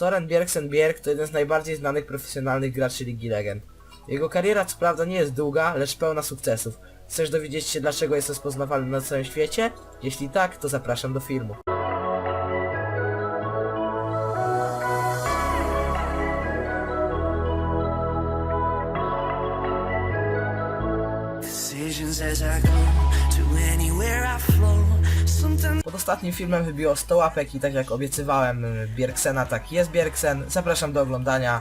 Soren Bjergsen Bjerg to jeden z najbardziej znanych profesjonalnych graczy Ligi Legend. Jego kariera co prawda nie jest długa, lecz pełna sukcesów. Chcesz dowiedzieć się dlaczego jest rozpoznawalny na całym świecie? Jeśli tak, to zapraszam do filmu. Decisions as I go to anywhere I flow. Pod ostatnim filmem wybiło 100 łapek i tak jak obiecywałem y, Bjergsena, tak jest Bjergsen. Zapraszam do oglądania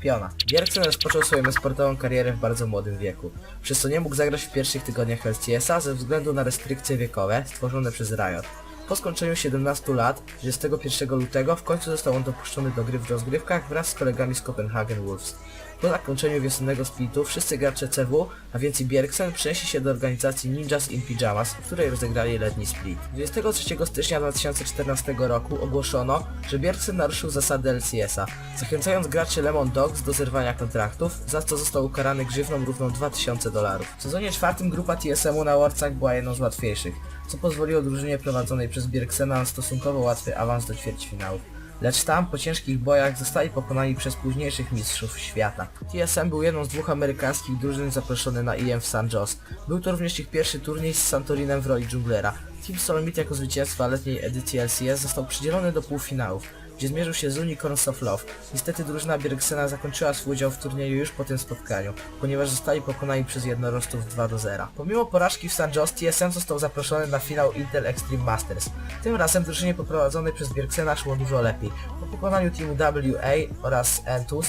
Piona. Bjergsen rozpoczął swoją sportową karierę w bardzo młodym wieku, przez co nie mógł zagrać w pierwszych tygodniach LCS-a ze względu na restrykcje wiekowe stworzone przez Riot. Po skończeniu 17 lat, 21 lutego, w końcu został on dopuszczony do gry w rozgrywkach wraz z kolegami z Copenhagen Wolves. Po zakończeniu wiosennego splitu wszyscy gracze CW, a więc i Bjergsen, przenieśli się do organizacji Ninjas in Pyjamas, w której rozegrali letni split. 23 stycznia 2014 roku ogłoszono, że Bjergsen naruszył zasady LCS-a, zachęcając graczy Lemon Dogs do zerwania kontraktów, za co został ukarany grzywną równą 2000 dolarów. W sezonie czwartym grupa TSM-u na Worldsach była jedną z łatwiejszych, co pozwoliło drużynie prowadzonej przez Bjergsena na stosunkowo łatwy awans do ćwierćfinałów. Lecz tam, po ciężkich bojach, zostali pokonani przez późniejszych mistrzów świata. TSM był jedną z dwóch amerykańskich drużyn zaproszony na EM w San Jose. Był to również ich pierwszy turniej z Santorinem w roli dżunglera. Team Solomit jako zwycięstwa letniej edycji LCS został przydzielony do półfinałów, gdzie zmierzył się z Unicorns of Love. Niestety drużyna Bjergsena zakończyła swój udział w turnieju już po tym spotkaniu, ponieważ zostali pokonani przez jednorostów 2 do 0. Pomimo porażki w San Jose, TSM został zaproszony na finał Intel Extreme Masters. Tym razem drużynie poprowadzonej przez Bjergsena szło dużo lepiej. Po pokonaniu teamu WA oraz Entus,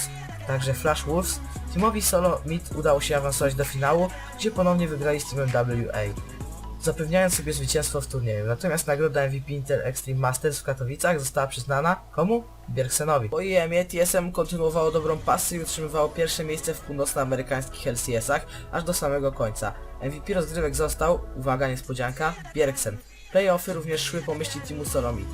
także Flash Wolves, teamowi Solo Mid udało się awansować do finału, gdzie ponownie wygrali z teamem WA zapewniając sobie zwycięstwo w turnieju. Natomiast nagroda MVP Intel Extreme Masters w Katowicach została przyznana komu? Bjergsenowi. Po IEM-ie TSM kontynuowało dobrą pasję i utrzymywało pierwsze miejsce w północnoamerykańskich LCS-ach aż do samego końca. MVP rozgrywek został, uwaga niespodzianka, Bjergsen. Playoffy również szły po myśli teamu Solomid.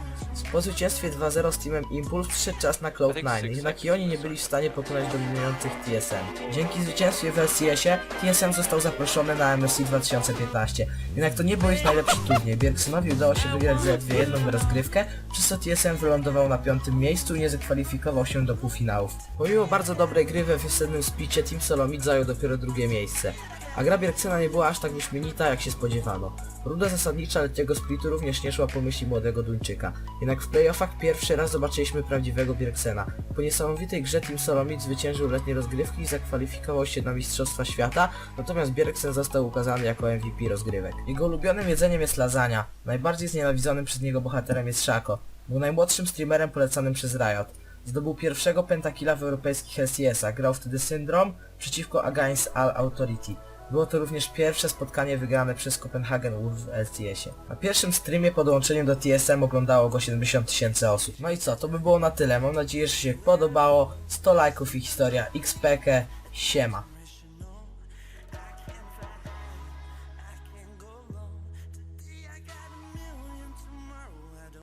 Po zwycięstwie 2-0 z teamem Impulse przyszedł czas na Cloud9, jednak i oni nie byli w stanie pokonać dominujących TSM. Dzięki zwycięstwie w LCS-ie TSM został zaproszony na MSI 2015. Jednak to nie był ich najlepszy turniej. Bjergsenowi udało się wygrać zaledwie jedną rozgrywkę, przez co TSM wylądował na piątym miejscu i nie zakwalifikował się do półfinałów. Pomimo bardzo dobrej gry we wiosennym spicie Team Solomid zajął dopiero drugie miejsce. A gra Bjergsena nie była aż tak wyśmienita jak się spodziewano. Runda zasadnicza letniego splitu również nie szła po myśli młodego Duńczyka. Jednak w playoffach pierwszy raz zobaczyliśmy prawdziwego Bjergsena. Po niesamowitej grze Team Solomid zwyciężył letnie rozgrywki i zakwalifikował się na Mistrzostwa Świata, natomiast Bjergsen został ukazany jako MVP rozgrywek. Jego ulubionym jedzeniem jest lasagna. Najbardziej znienawidzonym przez niego bohaterem jest Shaco. Był najmłodszym streamerem polecanym przez Riot. Zdobył pierwszego pentakilla w europejskich LCS-ach. Grał wtedy Syndrom przeciwko Against All Authority. Było to również pierwsze spotkanie wygrane przez Copenhagen Wolf w LCS-ie. Na pierwszym streamie po dołączeniu do TSM oglądało go 70 tysięcy osób. No i co, to by było na tyle. Mam nadzieję, że się podobało. 100 lajków i historia XPK. Siema.